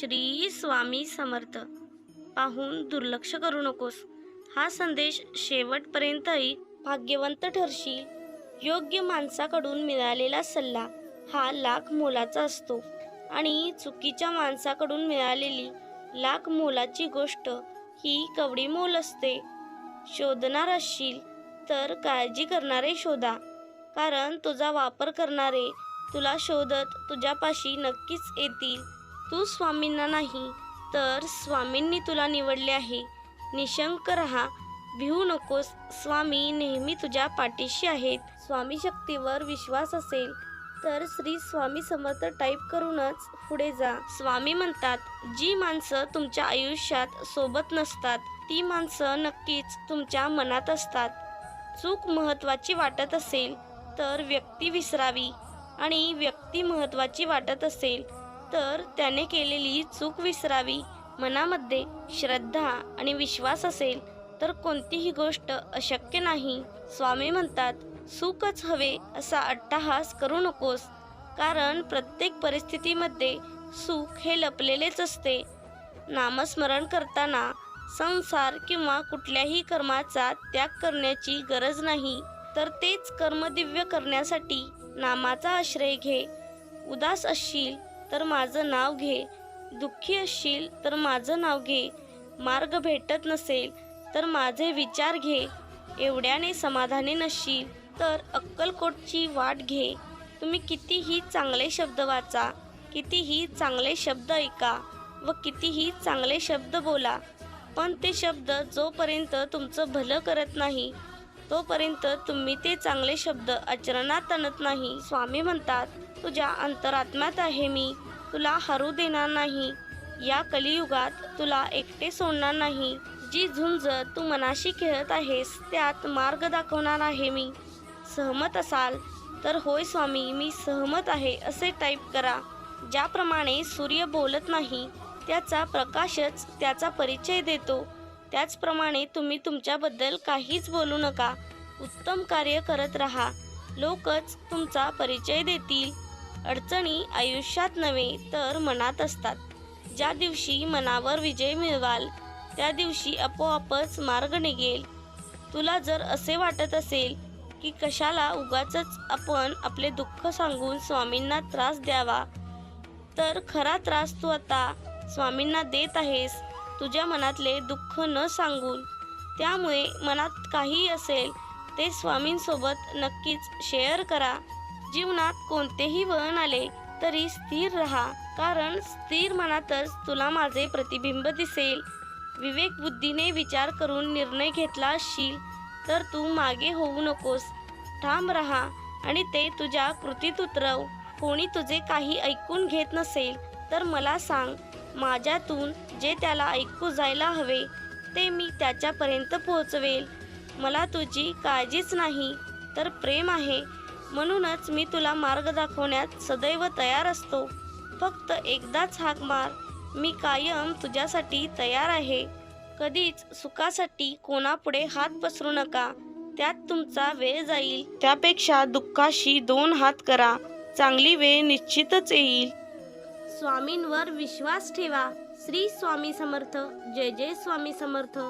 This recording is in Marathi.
श्री स्वामी समर्थ. पाहून दुर्लक्ष करू नकोस. हा संदेश शेवटपर्यंतही भाग्यवंत ठरशील योग्य माणसाकडून मिळालेला सल्ला हा लाख मोलाचा असतो. आणि चुकीच्या माणसाकडून मिळालेली लाख मोलाची गोष्ट ही कवडी मोल असते. शोधणार असशील तर काळजी करणारे शोधा. कारण तुझा वापर करणारे तुला शोधत तुझ्यापाशी नक्कीच येतील. तू स्वामींना नाही तर स्वामींनी तुला निवडले आहे. निशंक रहा भिवू नकोस स्वामी नेहमी तुझ्या पाठीशी आहेत. स्वामी शक्तीवर विश्वास असेल तर श्री स्वामी समर्थ टाईप करूनच पुढे जा. स्वामी म्हणतात जी माणसं तुमच्या आयुष्यात सोबत नसतात ती माणसं नक्कीच तुमच्या मनात असतात. चूक महत्त्वाची वाटत असेल तर व्यक्ती विसरावी आणि व्यक्ती महत्त्वाची वाटत असेल तर त्याने केलेली चूक विसरावी मनामध्ये श्रद्धा आणि विश्वास असेल तर कोणतीही गोष्ट अशक्य नाही. स्वामी म्हणतात सुखच हवे असा अट्टाहास करू नकोस कारण प्रत्येक परिस्थितीमध्ये सुख हे लपलेलेच असते. नामस्मरण करताना संसार किंवा कुठल्याही कर्माचा त्याग करण्याची गरज नाही तर तेच कर्म दिव्य करण्यासाठी नामाचा आश्रय घे. उदास असशील तर माझं नाव घे. दुःखी असशील तर माझं नाव घे. मार्ग भेटत नसेल तर माझे विचार घे. एवढ्याने समाधानी नसशील तर अक्कलकोटची वाट घे. तुम्ही कितीही चांगले शब्द वाचा कितीही चांगले शब्द ऐका व कितीही चांगले शब्द बोला पण ते शब्द जोपर्यंत तुमचं भलं करत नाही तोपर्यंत तुम्ही ते चांगले शब्द आचरणात आणत नाही स्वामी म्हणतात. तुझ्या अंतरात्म्यात आहे मी. तुला हरू देणार नाही. या कलियुगात तुला एकटे सोडणार नाही. जी झुंज तू मनाशी खेळत आहेस त्यात मार्ग दाखवणार आहे मी. सहमत असाल तर होय स्वामी मी सहमत आहे असे टाईप करा. ज्याप्रमाणे सूर्य बोलत नाही त्याचा प्रकाशच त्याचा परिचय देतो. त्याचप्रमाणे तुम्ही तुमच्याबद्दल काहीच बोलू नका. उत्तम कार्य करत राहा. लोकच तुमचा परिचय देतील. अडचणी आयुष्यात नव्हे तर मनात असतात. ज्या दिवशी मनावर विजय मिळवाल त्या दिवशी आपोआपच मार्ग निघेल. तुला जर असे वाटत असेल की कशाला उगाच आपण आपले दुःख सांगून स्वामींना त्रास द्यावा तर खरा त्रास तू आता स्वामींना देत आहेस तुझ्या मनातले दुःख न सांगून. त्यामुळे मनात काही असेल ते स्वामींसोबत नक्कीच शेअर करा. जीवनात कोणतेही वळण आले तरी स्थिर रहा कारण स्थिर मनातच तुला माझे प्रतिबिंब दिसेल. विवेक बुद्धीने विचार करून निर्णय घेतला असशील तर तू मागे होऊ नकोस. ठाम राहा आणि ते तुझ्या कृतीत उतरव. कोणी तुझे काही ऐकून घेत नसेल तर मला सांग माझ्यातून जे त्याला ऐकू जायला हवे ते मी त्याच्यापर्यंत पोहोचवेल. मला तुझी काळजीच नाही तर प्रेम आहे. म्हणूनच मी तुला मार्ग दाखवण्यात सदैव तयार असतो. फक्त एकदाच हाक मार. मी कायम तुझ्यासाठी तयार आहे. कधीच सुखासाठी कोणापुढे हात पसरू नका. त्यात तुमचा वेळ जाईल. त्यापेक्षा दुःखाशी दोन हात करा. चांगली वेळ निश्चितच येईल. स्वामींवर विश्वास ठेवा. श्री स्वामी समर्थ. जय जय स्वामी समर्थ.